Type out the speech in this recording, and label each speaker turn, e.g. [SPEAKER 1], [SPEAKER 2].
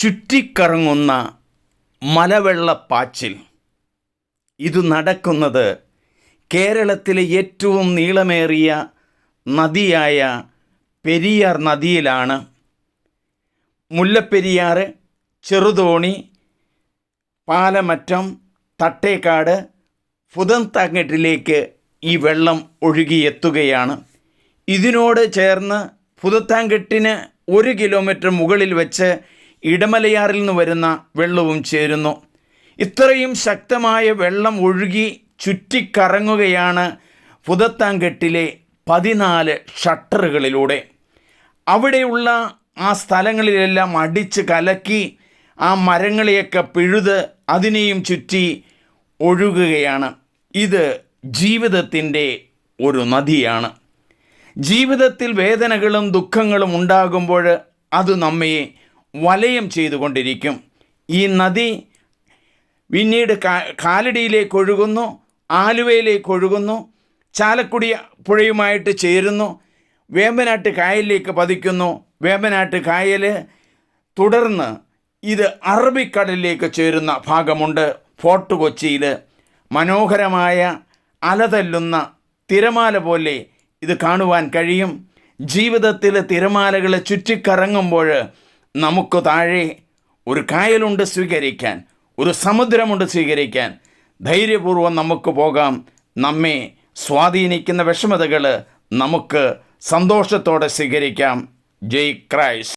[SPEAKER 1] ചുറ്റിക്കറങ്ങുന്ന മലവെള്ളപ്പാച്ചിൽ. ഇത് നടക്കുന്നത് കേരളത്തിലെ ഏറ്റവും നീളമേറിയ നദിയായ പെരിയാർ നദിയിലാണ്. മുല്ലപ്പെരിയാർ ചെറുതോണി പാലമറ്റം തട്ടേക്കാട് ഫുതന്താങ്കെട്ടിലേക്ക് ഈ വെള്ളം ഒഴുകിയെത്തുകയാണ്. ഇതിനോട് ചേർന്ന് പുതത്താങ്കെട്ടിന് ഒരു കിലോമീറ്റർ മുകളിൽ വെച്ച് ഇടമലയാറിൽ നിന്ന് വരുന്ന വെള്ളവും ചേരുന്നു. ഇത്രയും ശക്തമായ വെള്ളം ഒഴുകി ചുറ്റിക്കറങ്ങുകയാണ് പുതത്താങ്കെട്ടിലെ പതിനാല് ഷട്ടറുകളിലൂടെ. അവിടെയുള്ള ആ സ്ഥലങ്ങളിലെല്ലാം അടിച്ച് കലക്കി ആ മരങ്ങളെയൊക്കെ പിഴുത് അതിനെയും ചുറ്റി ഒഴുകുകയാണ്. ഇത് ജീവിതത്തിന്റെ ഒരു നദിയാണ്. ജീവിതത്തിൽ വേദനകളും ദുഃഖങ്ങളും ഉണ്ടാകുമ്പോൾ അത് നമ്മെ വലയം ചെയ്തുകൊണ്ടിരിക്കും. ഈ നദി പിന്നീട് കാലടിയിലേക്ക് ഒഴുകുന്നു ആലുവയിലേക്ക് ഒഴുകുന്നു ചാലക്കുടി പുഴയുമായിട്ട് ചേരുന്നു വേമ്പനാട്ട് കായലിലേക്ക് പതിക്കുന്നു. വേമ്പനാട്ട് കായൽ തുടർന്ന് ഇത് അറബിക്കടലിലേക്ക് ചേരുന്ന ഭാഗമുണ്ട്. ഫോർട്ട് കൊച്ചിയിൽ മനോഹരമായ അലതല്ലുന്ന തിരമാല പോലെ ഇത് കാണുവാൻ കഴിയും. ജീവിതത്തിൽ തിരമാലകൾ ചുറ്റിക്കറങ്ങുമ്പോൾ നമുക്ക് താഴെ ഒരു കായലുണ്ട് സ്വീകരിക്കാൻ ഒരു സമുദ്രമുണ്ട് സ്വീകരിക്കാൻ. ധൈര്യപൂർവം നമുക്ക് പോകാം. നമ്മെ സ്വാധീനിക്കുന്ന വിഷമതകൾ നമുക്ക് സന്തോഷത്തോടെ സ്വീകരിക്കാം. ജയ് ക്രൈസ്റ്റ്